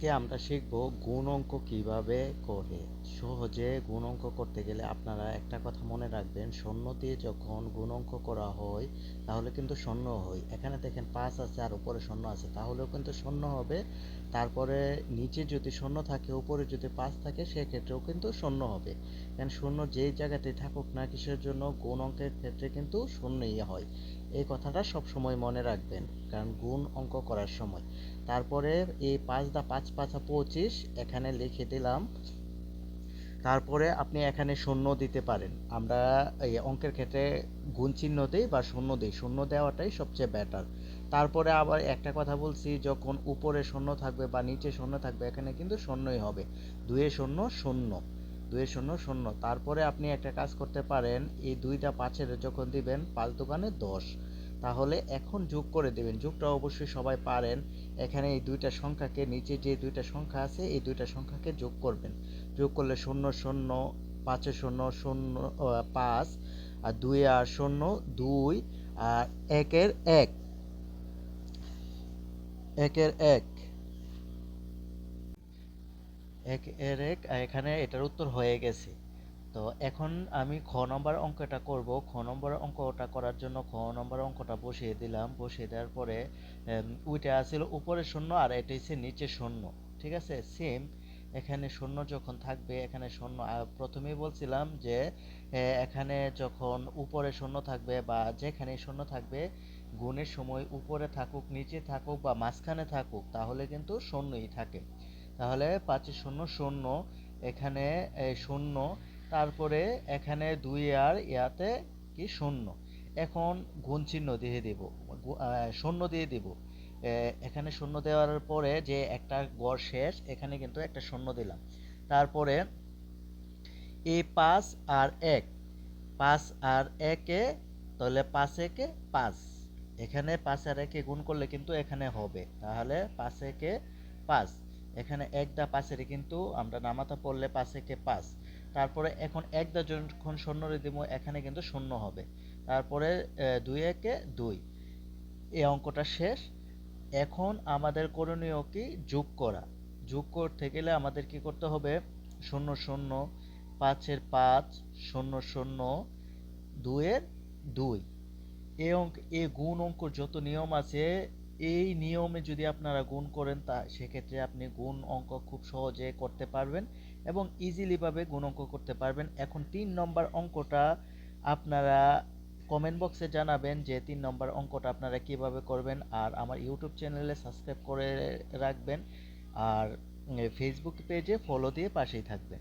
আজকে আমরা শিখব গুণ অঙ্ক কীভাবে করে। সহজে গুণ অঙ্ক করতে গেলে আপনারা একটা কথা মনে রাখবেন, শূন্য দিয়ে যখন গুণ অঙ্ক করা হয়, তাহলে কিন্তু শূন্য হয়। এখানে দেখেন পাঁচ আছে আর উপরে শূন্য আছে, তাহলেও কিন্তু শূন্য হবে। তারপরে নিচে যদি শূন্য থাকে, উপরে যদি পাঁচ থাকে, সেক্ষেত্রেও কিন্তু শূন্য হবে। কারণ শূন্য যেই জায়গাতে থাকুক না কিসের জন্য, গুণ অঙ্কের ক্ষেত্রে কিন্তু শূন্যই হয়। এই কথাটা সব সময় মনে রাখবেন, কারণ গুণ অঙ্ক করার সময়। তারপরে এই পাঁচ দা পাঁচ পাঁচা পঁচিশ, এখানে লিখে দিলাম। তারপরে আপনি এখানে শূন্য দিতে পারেন। আমরা এই অঙ্কের ক্ষেত্রে গুণ চিহ্ন দিই বা শূন্য দিই। শূন্য দেওয়াটাই সবচেয়ে বেটার তারপরে আবার একটা কথা বলছি, যখন উপরে শূন্য থাকবে বা নিচে শূন্য থাকবে, এখানে কিন্তু শূন্যই হবে। দুয়ে শূন্য শূন্য। দুয়ে শূন্য শূন্য। তারপরে আপনি একটা কাজ করতে পারেন, এই দুইটা পাঁচের যখন দিবেন, পাঁচ দোকানে দশ। তাহলে এখন যোগ করে দেবেন। যোগটা অবশ্যই সবাই পারেন। এখানে এই দুইটা সংখ্যাকে, নিচে যে দুইটা সংখ্যা আছে, এই দুইটা সংখ্যাকে যোগ করবেন। যোগ করলে শূন্য শূন্য, পাঁচে শূন্য শূন্য পাঁচ, আর দুই আর শূন্য, দুই, আর একের এক। একের এক। এক, এর এক এখানে এটার উত্তর হয়ে গেছে। তো এখন আমি খ নম্বর অঙ্কটা করব। খ নম্বর অঙ্কটা করার জন্য খ নম্বর অঙ্কটা বসিয়ে দিলাম। বসিয়ে দেওয়ার পরে ওইটা আছিল উপরে শূন্য আর এটা হচ্ছে নিচে শূন্য। ঠিক আছে? সেম এখানে শূন্য যখন থাকবে, এখানে শূন্য প্রথমেই বলছিলাম যে এখানে যখন উপরে শূন্য থাকবে বা যেখানে শূন্য থাকবে, গুণের সময় উপরে থাকুক, নিচে থাকুক বা মাঝখানে থাকুক, তাহলে কিন্তু শূন্যই থাকে। তাহলে পাঁচে শূন্য শূন্য, এখানে শূন্য, তারপরে এখানে দুই আর, ইয়াতে কি শূন্য। এখন গুণ চিহ্ন দিয়ে দিব শূন্য দিয়ে দিব। এখানে শূন্য দেওয়ার পরে যে একটা গড় শেষ, এখানে কিন্তু একটা শূন্য দিলাম। তারপরে এ পাঁচ আর এক, পাঁচ আর একে, তাহলে পাঁচ একে পাঁচ। এখানে পাঁচ আর একে গুণ করলে কিন্তু এখানে হবে, তাহলে পাঁচ একে পাঁচ। এখানে এক দা পাঁচের কিন্তু আমরা নামাতা পড়লে পাঁচ একে পাঁচ। তারপরে এখন এক দা যখন শূন্য দিব এখানে কিন্তু শূন্য হবে। তারপরে দুই একে দুই। এই অঙ্কটা শেষ। এখন আমাদের করণীয় কি? যোগ করা। যোগ করতে গেলে আমাদের কি করতে হবে? শূন্য শূন্য, পাঁচের পাঁচ, শূন্য শূন্য, দুইয়ের দুই। এই অঙ্ক, এই গুণ অঙ্ক যত নিয়ম আছে এই নিয়মে যদি আপনারা গুণ করেন, তা সেক্ষেত্রে আপনি গুণ অঙ্ক খুব সহজে করতে পারবেন এবং ইজিলিভাবে গুণ অঙ্ক করতে পারবেন। এখন তিন নম্বর অঙ্কটা আপনারা কমেন্ট বক্সে জানাবেন যে তিন নম্বর অঙ্কটা আপনারা কীভাবে করবেন আর আমার ইউটিউব চ্যানেলে সাবস্ক্রাইব করে রাখবেন আর ফেসবুক পেজে ফলো দিয়ে পাশেই থাকবেন।